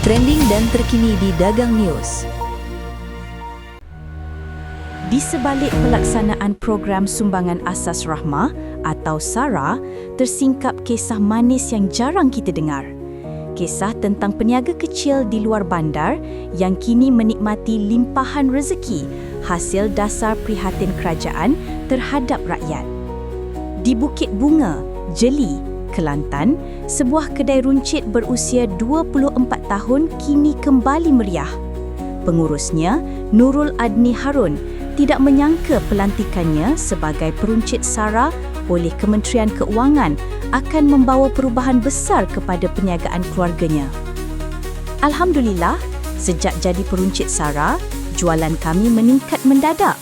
trending dan terkini di Dagang News. Di sebalik pelaksanaan program Sumbangan Asas Rahmah atau SARA, tersingkap kisah manis yang jarang kita dengar. Kisah tentang peniaga kecil di luar bandar yang kini menikmati limpahan rezeki hasil dasar prihatin kerajaan terhadap rakyat. Di Bukit Bunga, Jeli, Kelantan, sebuah kedai runcit berusia 24 tahun kini kembali meriah. Pengurusnya, Nurul Adni Harun, tidak menyangka pelantikannya sebagai peruncit SARA oleh Kementerian Keuangan akan membawa perubahan besar kepada perniagaan keluarganya. Alhamdulillah, sejak jadi peruncit SARA, jualan kami meningkat mendadak.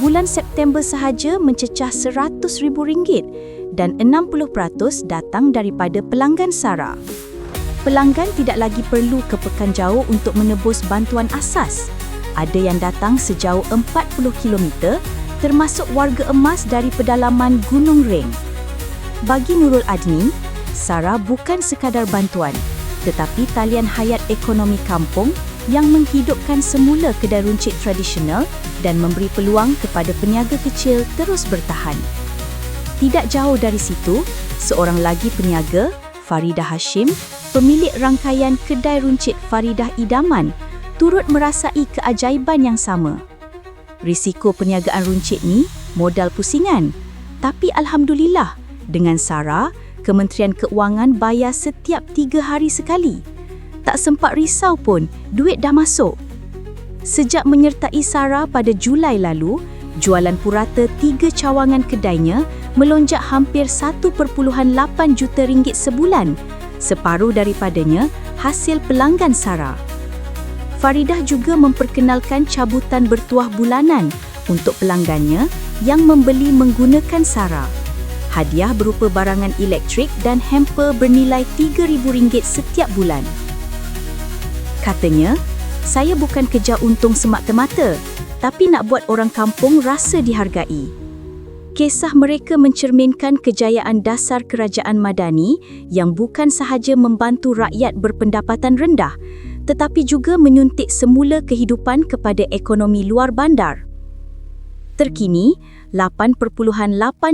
Bulan September sahaja mencecah RM100,000 dan 60% datang daripada pelanggan SARA. Pelanggan tidak lagi perlu ke Pekan Jauh untuk menebus bantuan asas. Ada yang datang sejauh 40 km, termasuk warga emas dari pedalaman Gunung Ring. Bagi Nurul Adni, SARA bukan sekadar bantuan, tetapi talian hayat ekonomi kampung yang menghidupkan semula kedai runcit tradisional dan memberi peluang kepada peniaga kecil terus bertahan. Tidak jauh dari situ, seorang lagi peniaga, Faridah Hashim, pemilik rangkaian kedai runcit Faridah Idaman, turut merasai keajaiban yang sama. Risiko perniagaan runcit ni modal pusingan. Tapi Alhamdulillah, dengan SARA, Kementerian Keuangan bayar setiap tiga hari sekali. Tak sempat risau pun, duit dah masuk. Sejak menyertai SARA pada Julai lalu, jualan purata tiga cawangan kedainya melonjak hampir 1.8 juta ringgit sebulan, separuh daripadanya hasil pelanggan SARA. Faridah juga memperkenalkan cabutan bertuah bulanan untuk pelanggannya yang membeli menggunakan SARA. Hadiah berupa barangan elektrik dan hamper bernilai RM3,000 setiap bulan. Katanya, saya bukan kejar untung semata-mata, tapi nak buat orang kampung rasa dihargai. Kisah mereka mencerminkan kejayaan dasar kerajaan Madani yang bukan sahaja membantu rakyat berpendapatan rendah, tetapi juga menyuntik semula kehidupan kepada ekonomi luar bandar. Terkini, 8.8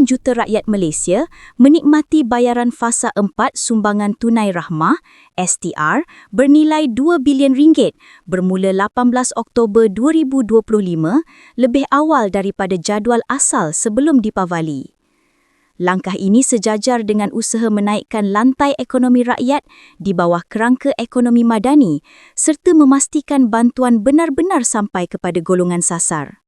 juta rakyat Malaysia menikmati bayaran fasa 4 Sumbangan Tunai Rahmah STR bernilai 2 bilion ringgit bermula 18 Oktober 2025 lebih awal daripada jadual asal sebelum Dipavali. Langkah ini sejajar dengan usaha menaikkan lantai ekonomi rakyat di bawah kerangka ekonomi madani serta memastikan bantuan benar-benar sampai kepada golongan sasar.